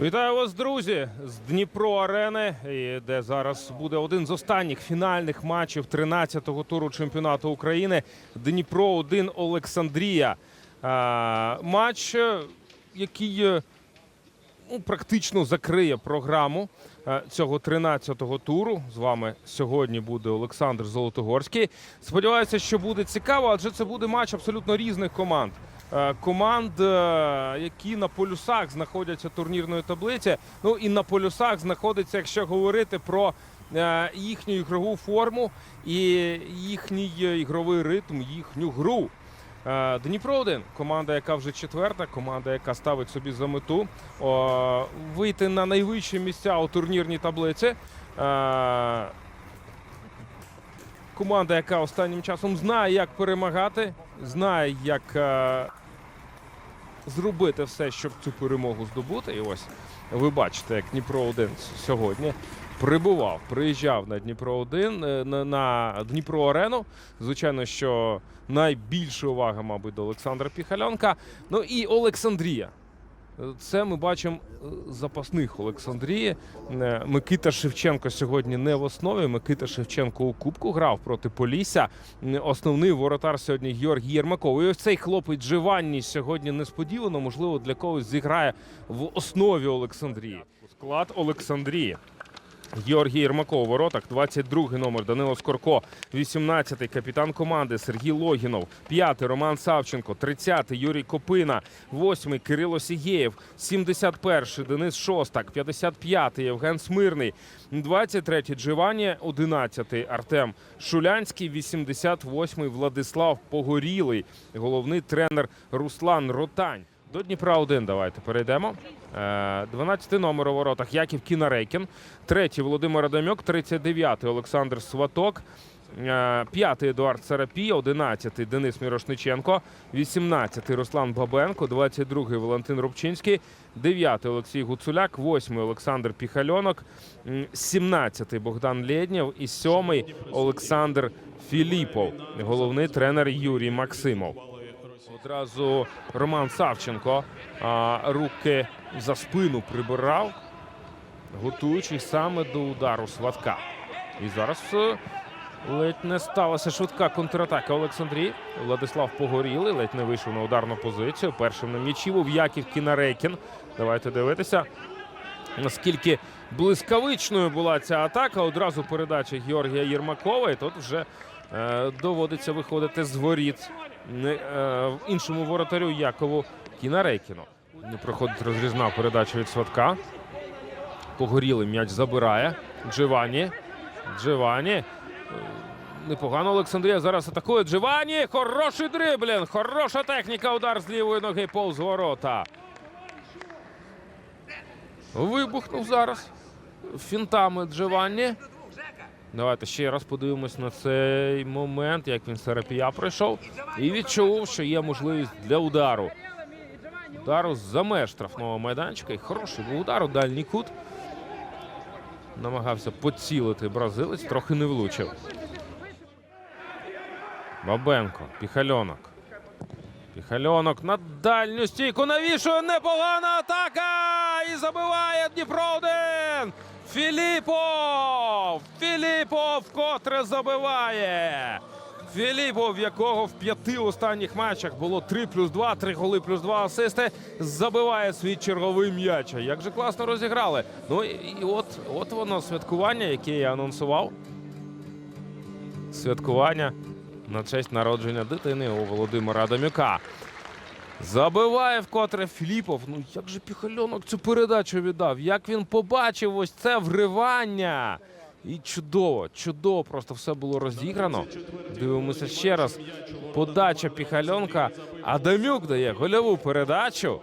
Вітаю вас, друзі, з Дніпро Арени, де зараз буде один з останніх фінальних матчів 13-го туру чемпіонату України. Дніпро 1 Олександрія. Матч, е, який е, ну, практично закриє програму е, цього 13-го туру. З вами сьогодні буде Олександр Золотогорський. Сподіваюся, що буде цікаво, адже це буде матч абсолютно різних команд. Е, Команд, е, які на полюсах знаходяться турнірної таблиці. Ну і на полюсах знаходиться, якщо говорити про е, їхню ігрову форму і їхній ігровий ритм, їхню гру. Дніпро 1 команда, яка вже четверта, команда, яка ставить собі за мету вийти на найвищі місця у турнірній таблиці. Команда, яка останнім часом знає, як перемагати, знає, як е, зробити все, щоб цю перемогу здобути. І ось ви бачите, як Дніпро 1 сьогодні прибував, приїжджав на Дніпро 1 е, на, на Дніпро Арену. Звичайно, що найбільша увага, мабуть, до Олександра Піхальонка. Ну і Олександрія. Це ми бачимо е, запасних Олександрії. Е, Микита Шевченко сьогодні не в основі. Микита Шевченко у Кубку грав проти Полісся. Основний воротар сьогодні Георгій Єрмаков. І ось цей хлопець Живанні сьогодні несподівано, можливо, для когось зіграє в основі Олександрії. Склад Олександрії. Георгій Єрмаков у воротах, 22-й номер Данило Скорко, 18-й капітан команди Сергій Логінов, 5-й Роман Савченко, 30-й Юрій Копина, 8-й Кирило Сігєєв, 71-й Денис Шостак, 55-й Євген Смирний, 23-й Дживані, 11-й Артем Шулянський, 88-й Владислав Погорілий, головний тренер Руслан Ротань. До Дніпра 1 давайте перейдемо. 12 номер у воротах. Яків Кінарейкін. Третій Володимир Адамюк, 39-й Олександр Сваток. е, П'ятий Едуард Сарапій, 11-й Денис Мірошниченко, 18-й Руслан Бабенко, 22-й Валентин Рубчинський, 9-й Олексій Гуцуляк, 8-й Олександр Піхальонок, 17-й Богдан Лєднєв. І 7-й Олександр Філіпов, головний тренер Юрій Максимов. Одразу Роман Савченко а, руки за спину прибирав, готуючись саме до удару сватка. І зараз е, ледь не сталася швидка контратака Олександрії. Владислав Погорілий ледь не вийшов на ударну позицію. Першим на м'ячі був Яків Кінарейкін. Давайте дивитися. Наскільки блискавичною була ця атака, одразу передача Георгія Єрмакова, і тут вже е, доводиться виходити з воріт е, іншому воротарю Якову Кінарейкіну. Не проходить розрізна передача від Сватка. Погорілий м'яч забирає. Дживані. Дживані. Е, Непогано Олександрія зараз атакує. Дживані. Хороший дриблінг. Хороша техніка. Удар з лівої ноги повз ворота. Вибухнув зараз. Фінтами Дживанні. Давайте ще раз подивимось на цей момент, як він Серапія пройшов. І відчув, що є можливість для удару. Удару за меж штрафного майданчика. І хороший був удар у дальній кут. Намагався поцілити бразилець, трохи не влучив. Бабенко, Піхальонок. Піхальонок на дальню стійку навішує непогана атака! І забиває Дніпро 1! Філіпов! Філіпов вкотре забиває! Філіпов, якого в п'яти останніх матчах було 3 плюс 2, 3 голи плюс 2 асисти, забиває свій черговий м'яч. Як же класно розіграли. Ну і, от, от воно святкування, яке я анонсував. Святкування на честь народження дитини у Володимира Адамюка. Забиває вкотре Філіпов. Ну як же Піхальонок цю передачу віддав? Як він побачив ось це вривання? І чудово, чудово, просто все було розіграно. Дивимося ще раз. Подача Піхальонка. Адамюк дає гольову передачу,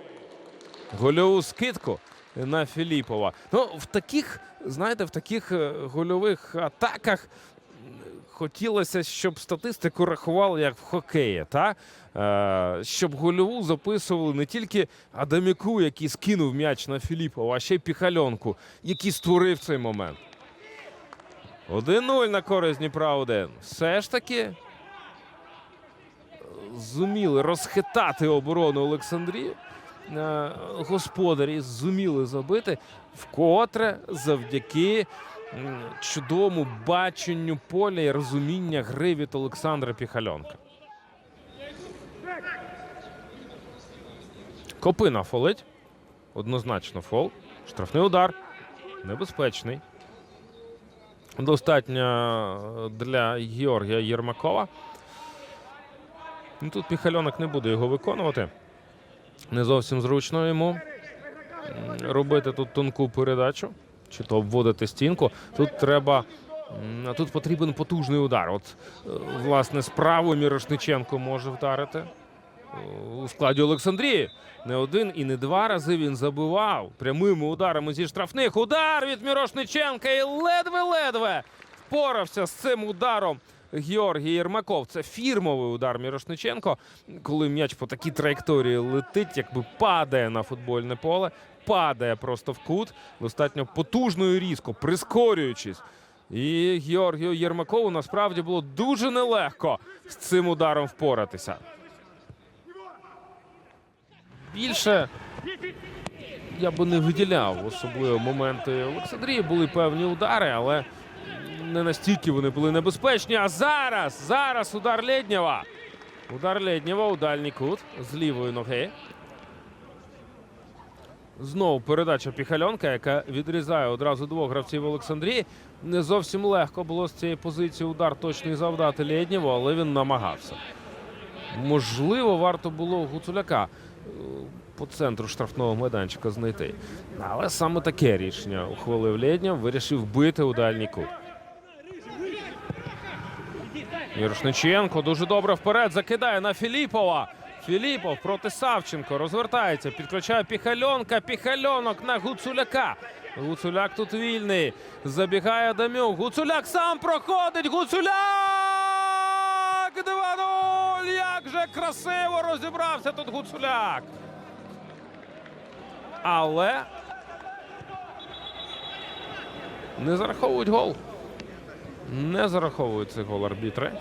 гольову скидку на Філіпова. Ну, в таких, знаєте, в таких е, гольових атаках хотілося, щоб статистику рахували як в хокеї, та? Е, щоб гольову записували не тільки Адамюку, який скинув м'яч на Філіпова, а ще й Піхальонку, який створив цей момент. 1-0 на користь Дніпра 1. Все ж таки е, зуміли розхитати оборону Олександрії. е, господарі зуміли забити вкотре завдяки чудовому баченню поля і розуміння гри від Олександра Піхальонка. Копина фолить. Однозначно фол. Штрафний удар. Небезпечний. Достатньо для Георгія Єрмакова. Ну, Тут Міхальонок не буде його виконувати. Не зовсім зручно йому робити тут тонку передачу, чи то обводити стінку. Тут треба. Тут потрібен потужний удар. От, е, власне, справу Мірошниченко може вдарити е, у складі Олександрії. Не один і не два рази він забивав прямими ударами зі штрафних. Удар від Мірошниченка і ледве-ледве впорався з цим ударом Георгій Єрмаков. Це фірмовий удар Мірошниченко, коли м'яч по такій траєкторії летить, якби падає на футбольне поле, падає просто в кут, достатньо потужно і різко, прискорюючись. І Георгію Єрмакову насправді було дуже нелегко з цим ударом впоратися. Більше я би не виділяв особливо моменти Олександрії. Були певні удари, але не настільки вони були небезпечні. А зараз, зараз удар Лєднєва. Удар Лєднєва у дальній кут з лівої ноги. Знову передача Піхальонка, яка відрізає одразу двох гравців Олександрії. Не зовсім легко було з цієї позиції удар точний завдати Лєднєву, але він намагався. Можливо, варто було Гуцуляка по центру штрафного майданчика знайти. Але саме таке рішення ухвалив Лєднєв, вирішив бити у дальній кут. Мірошниченко дуже добре вперед закидає на Філіпова. Філіпов проти Савченко розвертається, підключає Піхальонка. Піхальонок на Гуцуляка. Гуцуляк тут вільний. Забігає Дамюк. Гуцуляк сам проходить. Гуцуляк! 2-0! Як же красиво розібрався тут Гуцуляк. Але не зараховують гол. Не зараховують цей гол арбітри.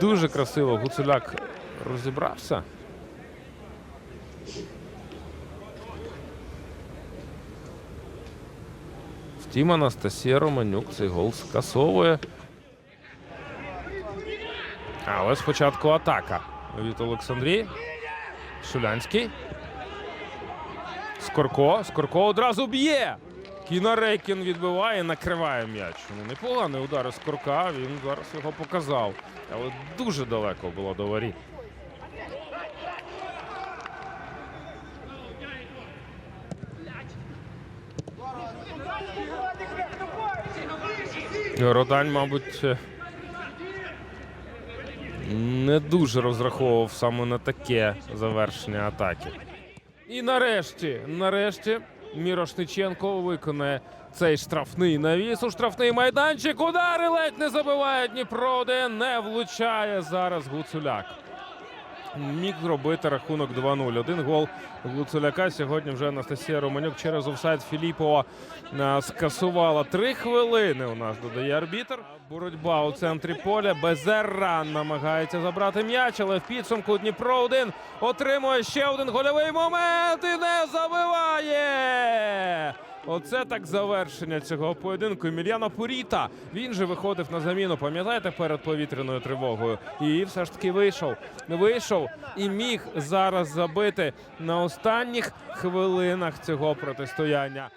Дуже красиво Гуцуляк розібрався. Втім, Анастасія Романюк цей гол скасовує. Але спочатку атака від Олександрії. Шулянський. Скорко. Скорко одразу б'є. Кінарейкін відбиває, накриває м'яч. Ну, непоганий удар із Скорка. Він зараз його показав. Але дуже далеко було до воріт. Родань, мабуть, не дуже розраховував саме на таке завершення атаки. І нарешті, нарешті, Мірошниченко виконає цей штрафний навіс у штрафний майданчик. Удари ледь не забиває Дніпро, де не влучає зараз Гуцуляк. Міг зробити рахунок 2-0. Один гол Гуцуляка. Сьогодні вже Анастасія Романюк через офсайд Філіпова е, скасувала. Три хвилини у нас додає арбітр. Боротьба у центрі поля. Безерран намагається забрати м'яч, але в підсумку Дніпро 1 отримує ще один гольовий момент і не забиває. Оце так завершення цього поєдинку. Емельяно Пуріта. Він же виходив на заміну. Пам'ятаєте перед повітряною тривогою? І все ж таки вийшов. Вийшов і міг зараз забити на останніх хвилинах цього протистояння.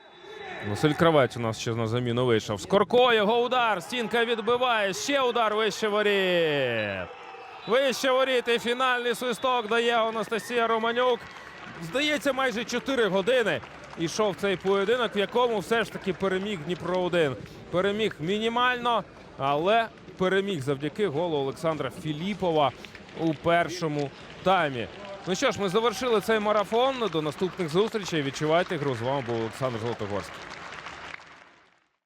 Василь Кравець у нас ще на заміну вийшов. Скорко його удар. Стінка відбиває. Ще удар вище воріт. Вище воріт і фінальний свисток дає Анастасія Романюк. Здається, майже 4 години ішов цей поєдинок, в якому все ж таки переміг Дніпро 1 Переміг мінімально, але переміг завдяки голу Олександра Філіпова у першому таймі. Ну що ж, ми завершили цей марафон. До наступних зустрічей. Відчувайте гру. З вами був Олександр Золотогорський.